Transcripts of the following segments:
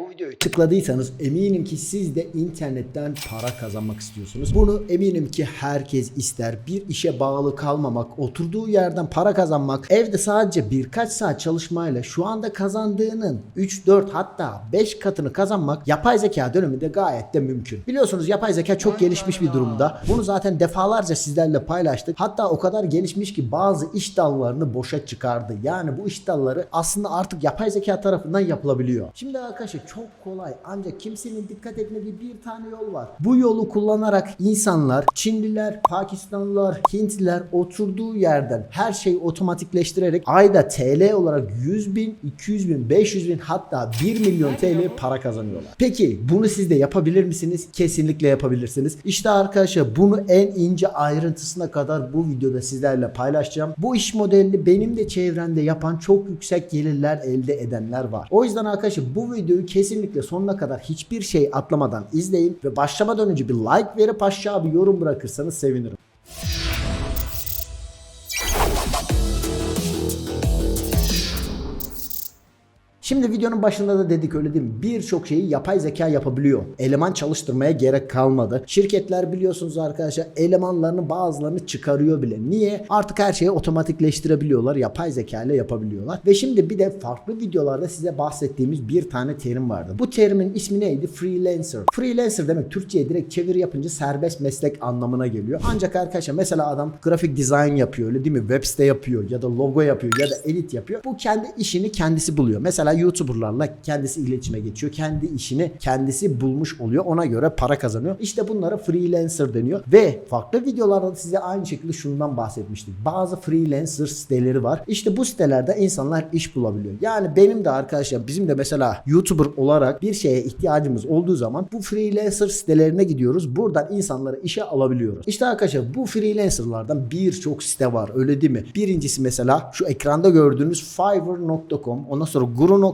bu videoyu tıkladıysanız eminim ki siz de internetten para kazanmak istiyorsunuz. Bunu eminim ki herkes ister. Bir işe bağlı kalmamak, oturduğu yerden para kazanmak, evde sadece birkaç saat çalışmayla şu anda kazandığının 3, 4 hatta 5 katını kazanmak yapay zeka döneminde gayet de mümkün. Biliyorsunuz yapay zeka çok gelişmiş bir durumda. Bunu zaten defalarca sizlerle paylaştık. Hatta o kadar gelişmiş ki bazı iş dallarını boşa çıkardı. Yani bu iş dalları aslında artık yapay zeka tarafından yapılabiliyor. Şimdi arkadaşlar çok kolay ancak kimsenin dikkat etmediği bir tane yol var. Bu yolu kullanarak insanlar Çinliler, Pakistanlılar, Hintliler oturduğu yerden her şeyi otomatikleştirerek ayda TL olarak 100 bin, 200 bin, 500 bin hatta 1 milyon TL para kazanıyorlar. Peki bunu siz de yapabilir misiniz? Kesinlikle yapabilirsiniz. İşte arkadaşlar bunu en ince ayrıntısına kadar bu videoda sizlerle paylaşacağım. Bu iş modelini benim de çevremde yapan çok yüksek gelirler elde edenler var. O yüzden arkadaşlar bu videoyu kesinlikle sonuna kadar hiçbir şey atlamadan izleyin ve başlamadan önce bir like verip aşağı bir yorum bırakırsanız sevinirim. Şimdi videonun başında da dedik öyle değil mi? Birçok şeyi yapay zeka yapabiliyor. Eleman çalıştırmaya gerek kalmadı. Şirketler biliyorsunuz arkadaşlar elemanlarını bazılarını çıkarıyor bile. Niye? Artık her şeyi otomatikleştirebiliyorlar. Yapay zeka ile yapabiliyorlar. Ve şimdi bir de farklı videolarda size bahsettiğimiz bir tane terim vardı. Bu terimin ismi neydi? Freelancer. Freelancer demek Türkçe'ye direkt çeviri yapınca serbest meslek anlamına geliyor. Ancak arkadaşlar mesela adam grafik dizayn yapıyor öyle değil mi? Web site yapıyor ya da logo yapıyor ya da edit yapıyor. Bu kendi işini kendisi buluyor. Mesela YouTuber'larla kendisi iletişime geçiyor. Kendi işini kendisi bulmuş oluyor. Ona göre para kazanıyor. İşte bunlara freelancer deniyor. Ve farklı videolarda da size aynı şekilde şundan bahsetmiştik. Bazı freelancer siteleri var. İşte bu sitelerde insanlar iş bulabiliyor. Yani benim de arkadaşlar bizim de mesela YouTuber olarak bir şeye ihtiyacımız olduğu zaman bu freelancer sitelerine gidiyoruz. Buradan insanları işe alabiliyoruz. İşte arkadaşlar bu freelancerlardan birçok site var. Öyle değil mi? Birincisi mesela şu ekranda gördüğünüz fiverr.com ondan sonra guru.com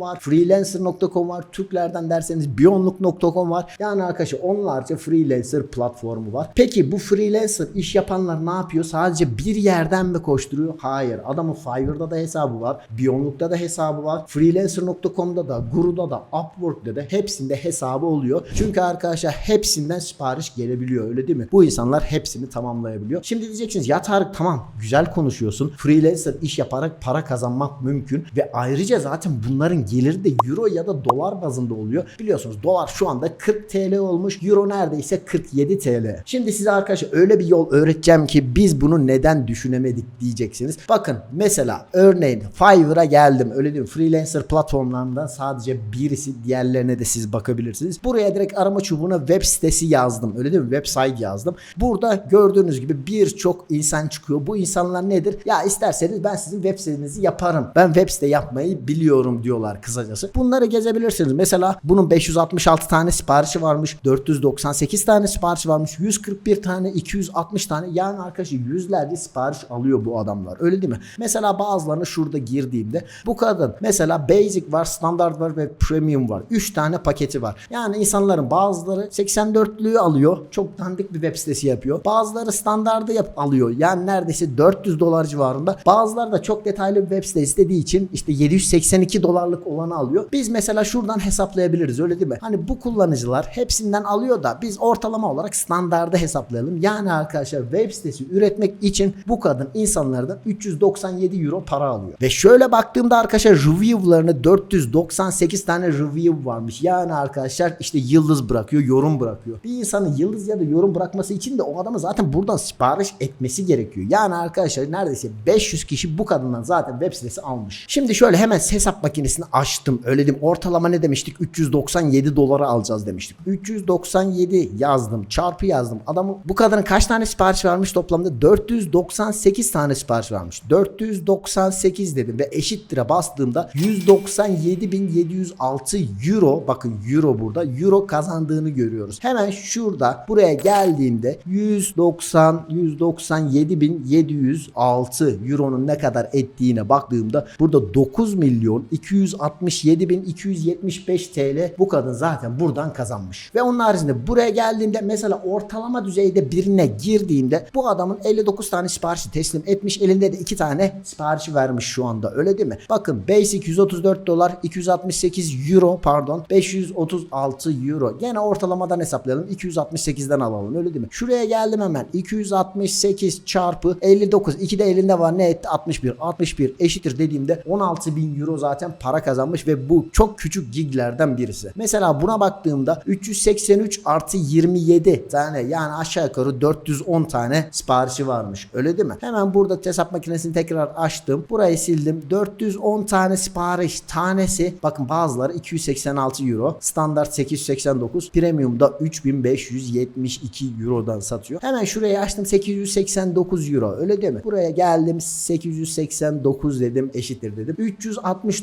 var, freelancer.com var, Türklerden derseniz biyonluk.com var. Yani arkadaşlar onlarca freelancer platformu var. Peki bu freelancer iş yapanlar ne yapıyor? Sadece bir yerden mi koşturuyor? Hayır. Adamın Fiverr'da da hesabı var. Biyonluk'ta da hesabı var. Freelancer.com'da da, Guru'da da, Upwork'ta da hepsinde hesabı oluyor. Çünkü arkadaşlar hepsinden sipariş gelebiliyor öyle değil mi? Bu insanlar hepsini tamamlayabiliyor. Şimdi diyeceksiniz ya Tarık tamam güzel konuşuyorsun. Freelancer iş yaparak para kazanmak mümkün ve ayrıca zaten bunların geliri de euro ya da dolar bazında oluyor. Biliyorsunuz dolar şu anda 40 TL olmuş. Euro neredeyse 47 TL. Şimdi size arkadaşlar öyle bir yol öğreteceğim ki biz bunu neden düşünemedik diyeceksiniz. Bakın mesela örneğin Fiverr'a geldim. Öyle mi? Freelancer platformlarından sadece birisi diğerlerine de siz bakabilirsiniz. Buraya direkt arama çubuğuna web sitesi yazdım. Öyle değil mi? Website yazdım. Burada gördüğünüz gibi birçok insan çıkıyor. Bu insanlar nedir? Ya isterseniz ben sizin web sitenizi yaparım. Ben web site yapmayı biliyorum diyorlar kısacası. Bunları gezebilirsiniz. Mesela bunun 566 tane siparişi varmış. 498 tane siparişi varmış. 141 tane, 260 tane. Yani arkadaşlar yüzlerce sipariş alıyor bu adamlar. Öyle değil mi? Mesela bazılarını şurada girdiğimde bu kadın mesela basic var, standart var ve premium var. 3 tane paketi var. Yani insanların bazıları 84'lüğü alıyor. Çok dandik bir web sitesi yapıyor. Bazıları standardı yap alıyor. Yani neredeyse 400 dolar civarında. Bazıları da çok detaylı bir web site istediği için işte 782 dolarlık olanı alıyor. Biz mesela şuradan hesaplayabiliriz öyle değil mi? Hani bu kullanıcılar hepsinden alıyor da biz ortalama olarak standardı hesaplayalım. Yani arkadaşlar web sitesi üretmek için bu kadın insanlardan 397 euro para alıyor. Ve şöyle baktığımda arkadaşlar review'larını 498 tane review varmış. Yani arkadaşlar işte yıldız bırakıyor, yorum bırakıyor. Bir insanın yıldız ya da yorum bırakması için de o adamın zaten buradan sipariş etmesi gerekiyor. Yani arkadaşlar neredeyse 500 kişi bu kadından zaten web sitesi almış. Şimdi şöyle hemen hesap makinesini açtım. Öyle diyeyim. Ortalama ne demiştik? 397 dolara alacağız demiştik. 397 yazdım. Çarpı yazdım. Adamın bu kadının kaç tane sipariş vermiş toplamda? 498 tane sipariş vermiş. 498 dedim ve eşittir'e bastığımda 197.706 euro bakın euro burada euro kazandığını görüyoruz. Hemen şurada buraya geldiğimde 190 197.706 euronun ne kadar ettiğine baktığımda burada 9 milyon 267.275 TL bu kadın zaten buradan kazanmış. Ve onun haricinde buraya geldiğimde mesela ortalama düzeyde birine girdiğimde bu adamın 59 tane siparişi teslim etmiş. Elinde de 2 tane siparişi vermiş şu anda öyle değil mi? Bakın basic 134 dolar 268 euro pardon 536 euro. Gene ortalamadan hesaplayalım 268'den alalım öyle değil mi? Şuraya geldim hemen 268 çarpı 59 2 de elinde var ne etti 61 61 eşittir dediğimde 16 bin euro zaten para kazanmış ve bu çok küçük giglerden birisi. Mesela buna baktığımda 383 artı 27 tane yani aşağı yukarı 410 tane siparişi varmış öyle değil mi? Hemen burada hesap makinesini tekrar açtım. Burayı sildim. 410 tane sipariş tanesi bakın bazıları 286 euro standart 889 premiumda 3572 eurodan satıyor. Hemen şuraya açtım 889 euro öyle değil mi? Buraya geldim 889 dedim eşittir dedim.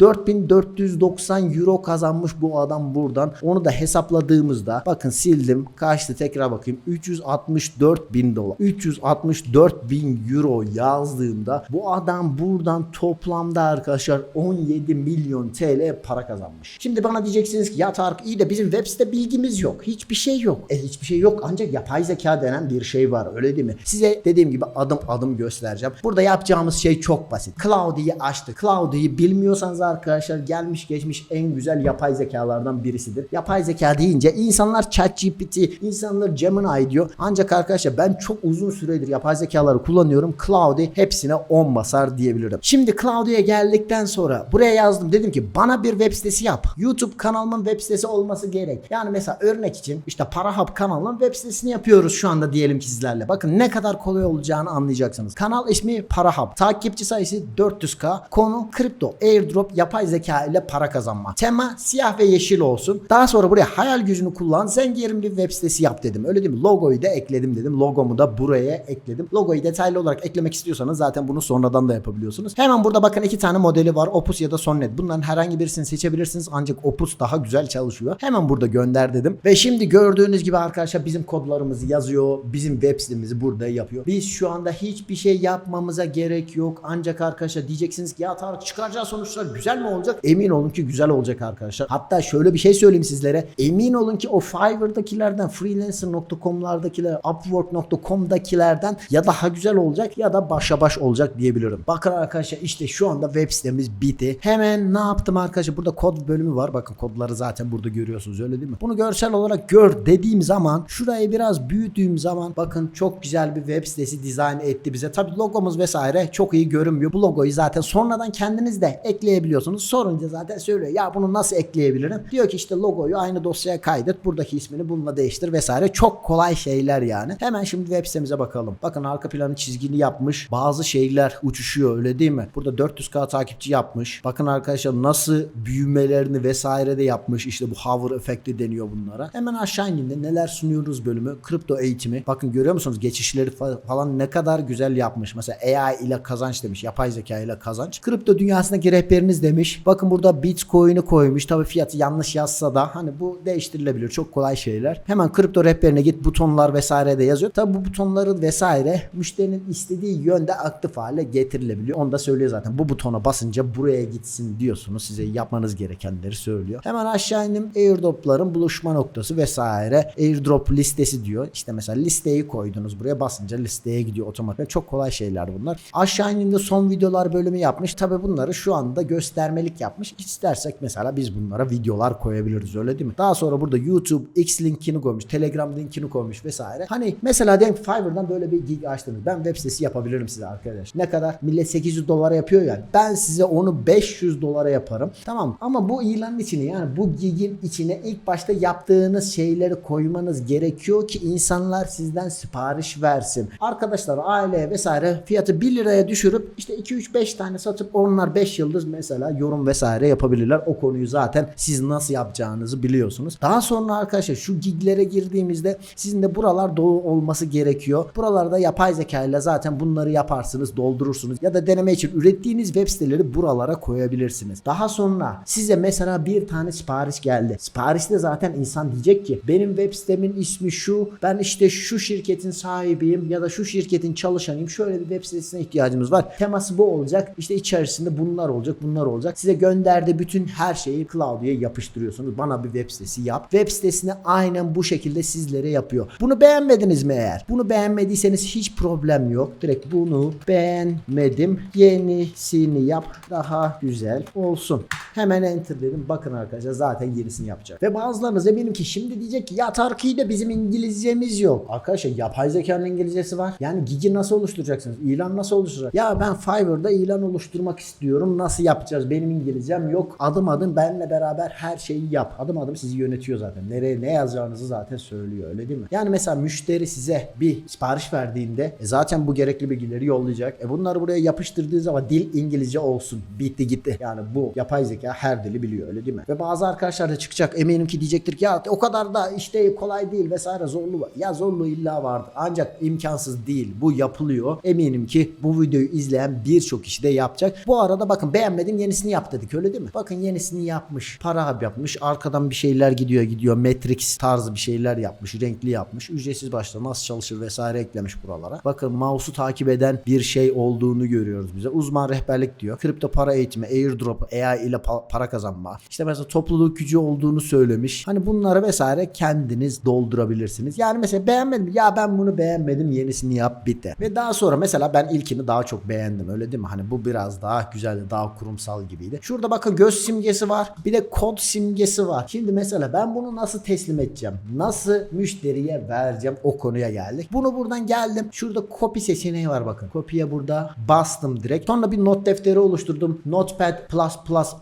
364.490 euro kazanmış bu adam buradan. Onu da hesapladığımızda bakın sildim. Kaçtı tekrar bakayım. 364 bin dolar. 364 bin euro yazdığımda bu adam buradan toplamda arkadaşlar 17 milyon TL para kazanmış. Şimdi bana diyeceksiniz ki ya Tarık iyi de bizim web site bilgimiz yok. Hiçbir şey yok. E hiçbir şey yok ancak yapay zeka denen bir şey var öyle değil mi? Size dediğim gibi adım adım göstereceğim. Burada yapacağımız şey çok basit. Cloudy'yi açtık. Cloudy'yi bilmiyorsanız arkadaşlar gelmiş geçmiş en güzel yapay zekalardan birisidir. Yapay zeka deyince insanlar ChatGPT, insanlar Gemini diyor. Ancak arkadaşlar ben çok uzun süredir yapay zekaları kullanıyorum. Cloudy hepsine 10 basar diyebilirim. Şimdi Cloudy'ye geldikten sonra buraya yazdım. Dedim ki bana bir web sitesi yap. YouTube kanalımın web sitesi olması gerek. Yani mesela örnek için işte Parahub kanalının web sitesini yapıyoruz şu anda diyelim ki sizlerle. Bakın ne kadar kolay olacağını anlayacaksınız. Kanal ismi Parahub. Takipçi sayısı 400k. Konu kripto, airdrop, yapay zeka ile para kazanma. Tema siyah ve yeşil olsun. Daha sonra buraya hayal gücünü kullan. Zenginim bir web sitesi yap dedim. Öyle değil mi? Logoyu da ekledim dedim. Logomu da buraya ekledim. Logoyu detaylı olarak eklemek istiyorsanız zaten bunu sonradan da yapabiliyorsunuz. Hemen burada bakın iki tane modeli var. Opus ya da Sonnet. Bunların herhangi birisini seçebilirsiniz. Ancak Opus daha güzel çalışıyor. Hemen burada gönder dedim. Ve şimdi gördüğünüz gibi arkadaşlar bizim kodlarımızı yazıyor. Bizim web sitemizi burada yapıyor. Biz şu anda hiçbir şey yapmamıza gerek yok. Ancak arkadaşlar diyeceksiniz ki ya Tarık çıkaracağı sonuçlar güzel mi olacak? Emin olun ki güzel olacak arkadaşlar. Hatta şöyle bir şey söyleyeyim sizlere. Emin olun ki o Fiverr'dakilerden, freelancer.com'lardakiler, upwork.com'dakilerden ya daha güzel olacak ya da başa baş olacak diyebilirim. Bakın arkadaşlar işte şu anda web sitemiz bitti. Hemen ne yaptım arkadaşlar? Burada kod bölümü var. Bakın kodları zaten burada görüyorsunuz öyle değil mi? Bunu görsel olarak gör dediğim zaman şurayı biraz büyüttüğüm zaman bakın çok güzel bir web sitesi dizayn etti bize. Tabi logomuz vesaire çok iyi görünmüyor. Bu logoyu zaten sonradan kendiniz de ekleyebiliyorsunuz. Sorunca zaten söylüyor. Ya bunu nasıl ekleyebilirim? Diyor ki işte logoyu aynı dosyaya kaydet. Buradaki ismini bununla değiştir vesaire. Çok kolay şeyler yani. Hemen şimdi web sitemize bakalım. Bakın arka planı çizgini yapmış. Bazı şeyler uçuşuyor öyle değil mi? Burada 400k takipçi yapmış. Bakın arkadaşlar nasıl büyümelerini vesaire de yapmış. İşte bu hover efekti deniyor bunlara. Hemen aşağı indiğinde neler sunuyoruz bölümü. Kripto eğitimi. Bakın görüyor musunuz? Geçişleri fa- falan ne kadar güzel yapmış. Mesela AI ile kazanç demiş. Yapay zeka ile kazanç. Kripto dünyasındaki rehberiniz demiş. Bakın burada Bitcoin'i koymuş. Tabii fiyatı yanlış yazsa da hani bu değiştirilebilir. Çok kolay şeyler. Hemen kripto rehberine git butonlar vesaire de yazıyor. Tabii bu butonları vesaire müşterinin istediği yönde aktif hale getirilebiliyor. Onu da söylüyor zaten. Bu butona basınca buraya gitsin diyorsunuz. Size yapmanız gerekenleri söylüyor. Hemen aşağı indim. Airdrop'ların buluşma noktası vesaire. Airdrop listesi diyor. İşte mesela listeyi koydunuz buraya basınca listeye gidiyor otomatik. Çok kolay şeyler bunlar. Aşağı indiğimde son videolar bölümü yapmış. Tabii bunları şu anda göstermelik yapmış. İstersek mesela biz bunlara videolar koyabiliriz öyle değil mi? Daha sonra burada YouTube X linkini koymuş. Telegram linkini koymuş vesaire. Hani mesela diyelim Fiverr'dan böyle bir gig açtınız. Ben web sitesi yapabilirim size arkadaş. Ne kadar? Millet 800 dolara yapıyor ya. Ben size onu 500 dolara yaparım. Tamam ama bu ilanın içine yani bu gigin içine ilk başta yaptığınız şeyleri koymanız gerekiyor ki insanlar sizden sipariş versin. Arkadaşlar aile vesaire fiyatı 1 liraya düşürüp işte 2-3-5 tane satıp onlar 5 yıldız mesela yorum vesaire yapabilirler. O konuyu zaten siz nasıl yapacağınızı biliyorsunuz. Daha sonra arkadaşlar şu giglere girdiğimizde sizin de buralar dolu olması gerekiyor. Buralarda yapay zeka ile zaten bunları yaparsınız, doldurursunuz ya da deneme için ürettiğiniz web siteleri buralara koyabilirsiniz. Daha sonra size mesela bir tane sipariş geldi. Siparişte zaten insan diyecek ki benim web sitemin ismi şu, ben işte şu şirketin sahibiyim ya da şu şirketin çalışanıyım. Şöyle bir web sitesine ihtiyacımız var. Teması bu olacak. İşte içerisinde bunlar olacak, bunlar programlar olacak. Size gönderdiği bütün her şeyi Cloud'ya yapıştırıyorsunuz. Bana bir web sitesi yap. Web sitesini aynen bu şekilde sizlere yapıyor. Bunu beğenmediniz mi eğer? Bunu beğenmediyseniz hiç problem yok. Direkt bunu beğenmedim. Yenisini yap. Daha güzel olsun. Hemen enter dedim. Bakın arkadaşlar zaten yenisini yapacak. Ve bazılarınız eminim ki şimdi diyecek ki ya Tarki'de de bizim İngilizcemiz yok. Arkadaşlar yapay zekanın İngilizcesi var. Yani Gigi nasıl oluşturacaksınız? İlan nasıl oluşturacak? Ya ben Fiverr'da ilan oluşturmak istiyorum. Nasıl yapacağız? Benim İngilizcem yok. Adım adım benle beraber her şeyi yap. Adım adım sizi yönetiyor zaten. Nereye ne yazacağınızı zaten söylüyor öyle değil mi? Yani mesela müşteri size bir sipariş verdiğinde e zaten bu gerekli bilgileri yollayacak. E bunları buraya yapıştırdığı zaman dil İngilizce olsun. Bitti gitti. Yani bu yapay zeka her dili biliyor öyle değil mi? Ve bazı arkadaşlar da çıkacak eminim ki diyecektir ki ya o kadar da işte kolay değil vesaire zorlu var. Ya zorluğu illa vardır. Ancak imkansız değil. Bu yapılıyor. Eminim ki bu videoyu izleyen birçok kişi de yapacak. Bu arada bakın beğenmedim yenisini yap dedik öyle değil mi? Bakın yenisini yapmış. Para yapmış. Arkadan bir şeyler gidiyor gidiyor. Matrix tarzı bir şeyler yapmış. Renkli yapmış. Ücretsiz başta nasıl çalışır vesaire eklemiş buralara. Bakın mouse'u takip eden bir şey olduğunu görüyoruz bize. Uzman rehberlik diyor. Kripto para eğitimi, airdrop, AI ile pa- para kazanma. İşte mesela topluluk gücü olduğunu söylemiş. Hani bunları vesaire kendiniz doldurabilirsiniz. Yani mesela beğenmedim. Ya ben bunu beğenmedim. Yenisini yap bitti. Ve daha sonra mesela ben ilkini daha çok beğendim. Öyle değil mi? Hani bu biraz daha güzeldi. Daha kurumsal gibiydi. Şurada bakın göz simgesi var. Bir de kod simgesi var. Şimdi mesela ben bunu nasıl teslim edeceğim? Nasıl müşteriye vereceğim? O konuya geldik. Bunu buradan geldim. Şurada copy seçeneği var bakın. Kopya burada bastım direkt. Sonra bir not defteri oluşturdum. Notepad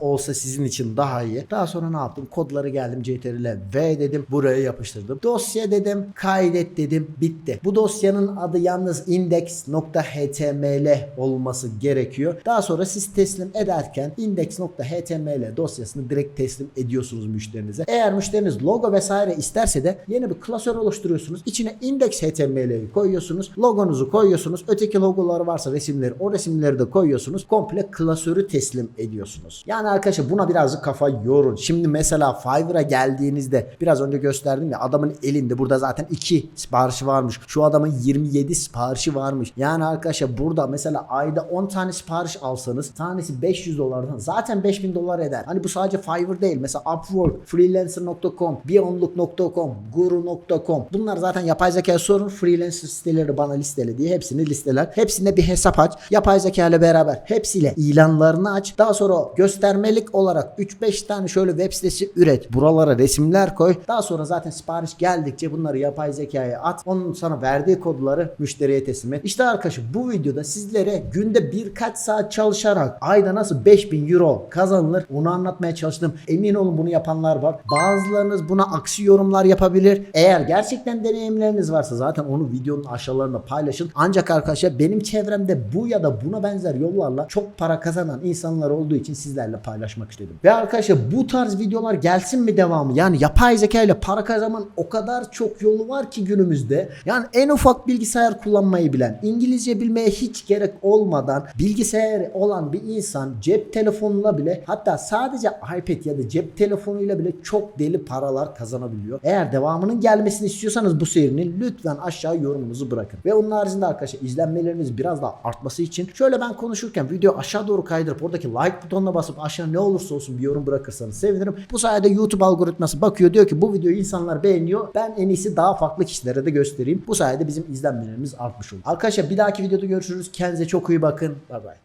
olsa sizin için daha iyi. Daha sonra ne yaptım? Kodları geldim CTRL V dedim. Buraya yapıştırdım. Dosya dedim. Kaydet dedim. Bitti. Bu dosyanın adı yalnız index.html olması gerekiyor. Daha sonra siz teslim ederken index.html dosyasını direkt teslim ediyorsunuz müşterinize. Eğer müşteriniz logo vesaire isterse de yeni bir klasör oluşturuyorsunuz. İçine index.html'yi koyuyorsunuz. Logonuzu koyuyorsunuz. Öteki logolar varsa resimleri o resimleri de koyuyorsunuz. Komple klasörü teslim ediyorsunuz. Yani arkadaşlar buna birazcık kafa yorun. Şimdi mesela Fiverr'a geldiğinizde biraz önce gösterdim ya adamın elinde burada zaten 2 siparişi varmış. Şu adamın 27 siparişi varmış. Yani arkadaşlar burada mesela ayda 10 tane sipariş alsanız tanesi 500 dolardan zaten 5000 dolar eder. Hani bu sadece Fiverr değil. Mesela Upwork, freelancer.com, beyondlook.com, guru.com. Bunlar zaten yapay zeka sorun. Freelancer siteleri bana listele diye hepsini listeler. Hepsine bir hesap aç. Yapay zeka ile beraber hepsiyle ilanlarını aç. Daha sonra göstermelik olarak 3-5 tane şöyle web sitesi üret. Buralara resimler koy. Daha sonra zaten sipariş geldikçe bunları yapay zekaya at. Onun sana verdiği kodları müşteriye teslim et. İşte arkadaşım bu videoda sizlere günde birkaç saat çalışarak ayda nasıl 5000 euro kazanılır onu anlatmaya çalıştım. Emin olun bunu yapanlar var. Bazılarınız buna aksi yorumlar yapabilir. Eğer gerçekten deneyimleriniz varsa zaten onu videonun aşağılarında paylaşın. Ancak arkadaşlar benim çevremde bu ya da buna benzer yollarla çok para kazanan insanlar olduğu için sizlerle paylaşmak istedim. Ve arkadaşlar bu tarz videolar gelsin mi devamı? Yani yapay zeka ile para kazanmanın o kadar çok yolu var ki günümüzde. Yani en ufak bilgisayar kullanmayı bilen, İngilizce bilmeye hiç gerek olmadan bilgisayar olan bir insan cep telefonuyla bile hatta sadece iPad ya da cep telefonuyla bile çok deli paralar kazanabiliyor. Eğer devamının gelmesini istiyorsanız bu serinin lütfen aşağı yorumunuzu bırakın. Ve onun haricinde arkadaşlar izlenmeleriniz biraz daha artması için şöyle ben konuşurken video aşağı doğru kaydırıp oradaki like butonuna basıp aşağı ne olursa olsun bir yorum bırakırsanız sevinirim. Bu sayede YouTube algoritması bakıyor diyor ki bu videoyu insanlar beğeniyor. Ben en iyisi daha farklı kişilere de göstereyim. Bu sayede bizim izlenmelerimiz artmış olur. Arkadaşlar bir dahaki videoda görüşürüz. Kendinize çok iyi bakın. Bay bay.